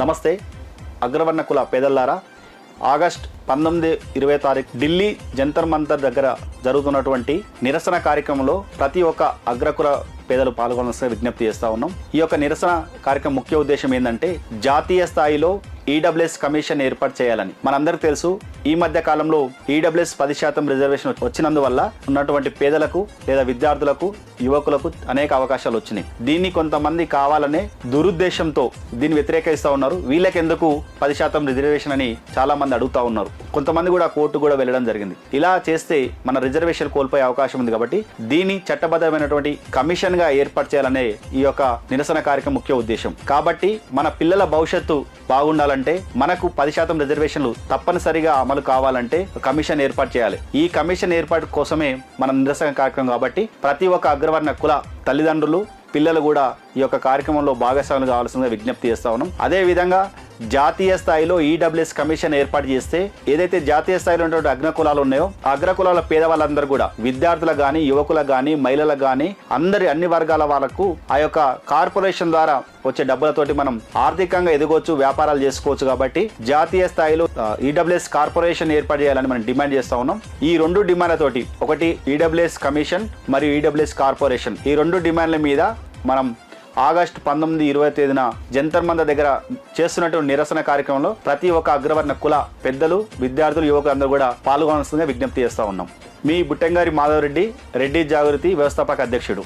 నమస్తే అగ్రవర్ణ కుల పేదల్లారా. ఆగస్ట్ పంతొమ్మిది ఇరవై తారీఖు ఢిల్లీ జంతర్ మంతర్ దగ్గర జరుగుతున్నటువంటి నిరసన కార్యక్రమంలో ప్రతి ఒక్క అగ్రకుల పేదలు పాల్గొనాల్సిన విజ్ఞప్తి చేస్తా ఉన్నాం. ఈ యొక్క నిరసన కార్యక్రమం ముఖ్య ఉద్దేశం ఏంటంటే జాతీయ స్థాయిలో ఈడబ్ల్యూఎస్ కమిషన్ ఏర్పాటు చేయాలని. మనందరికీ తెలుసు ఈ మధ్య కాలంలో ఈడబ్ల్యూఎస్ పది శాతం రిజర్వేషన్ వచ్చినందువల్ల ఉన్నటువంటి పేదలకు లేదా విద్యార్థులకు యువకులకు అనేక అవకాశాలు వచ్చినాయి. దీన్ని కొంతమంది కావాలనే దురుద్దేశంతో దీన్ని వ్యతిరేకిస్తూ ఉన్నారు. వీళ్ళకెందుకు పది శాతం రిజర్వేషన్ అని చాలా మంది అడుగుతా ఉన్నారు. కొంతమంది కూడా కోర్టు కూడా వెళ్ళడం జరిగింది. ఇలా చేస్తే మన రిజర్వేషన్ కోల్పోయే అవకాశం ఉంది కాబట్టి దీన్ని చట్టబద్ధమైనటువంటి కమిషన్గా ఏర్పాటు చేయాలనే ఈ యొక్క నిరసన కార్యక్రమం ముఖ్య ఉద్దేశం. కాబట్టి మన పిల్లల భవిష్యత్తు బాగుండాలంటే మనకు పది శాతం రిజర్వేషన్లు తప్పనిసరిగా అమలు కావాలంటే కమిషన్ ఏర్పాటు చేయాలి. ఈ కమిషన్ ఏర్పాటు కోసమే మన నిరసన కార్యక్రమం కాబట్టి ప్రతి ఒక్క అగ్రవర్ణ కుల తల్లిదండ్రులు పిల్లలు కూడా ఈ యొక్క కార్యక్రమంలో భాగస్వాములు కావాల్సిందిగా విజ్ఞప్తి చేస్తా ఉన్నాం. అదే విధంగా జాతీయ స్థాయిలో ఈడబ్ల్యూఎస్ కమిషన్ ఏర్పాటు చేస్తే ఏదైతే జాతీయ స్థాయిలో ఉన్నటువంటి అగ్రకులాలు ఉన్నాయో అగ్రకులాల పేదవాళ్ళందరూ కూడా విద్యార్థులకు కానీ యువకులకు కానీ మహిళలకు కానీ అందరి అన్ని వర్గాల వాళ్ళకు ఆ యొక్క కార్పొరేషన్ ద్వారా వచ్చే డబ్బులతోటి మనం ఆర్థికంగా ఎదగొచ్చు వ్యాపారాలు చేసుకోవచ్చు కాబట్టి జాతీయ స్థాయిలో ఈడబ్ల్యూఎస్ కార్పొరేషన్ ఏర్పాటు చేయాలని మనం డిమాండ్ చేస్తా ఉన్నాం. ఈ రెండు డిమాండ్లతోటి ఒకటి ఈడబ్ల్యూఎస్ కమిషన్ మరియు ఈడబ్ల్యూఎస్ కార్పొరేషన్. ఈ రెండు డిమాండ్ల మీద మనం ఆగస్టు పంతొమ్మిది ఇరవై తేదీన జంతర్ మంద దగ్గర చేస్తున్నటువంటి నిరసన కార్యక్రమంలో ప్రతి ఒక్క అగ్రవర్ణ కుల పెద్దలు విద్యార్థులు యువకులందరూ కూడా పాల్గొనాల్సిందిగా విజ్ఞప్తి చేస్తూ ఉన్నాం. మీ బుట్టంగారి మాధవరెడ్డి రెడ్డి జాగృతి వ్యవస్థాపక అధ్యక్షుడు.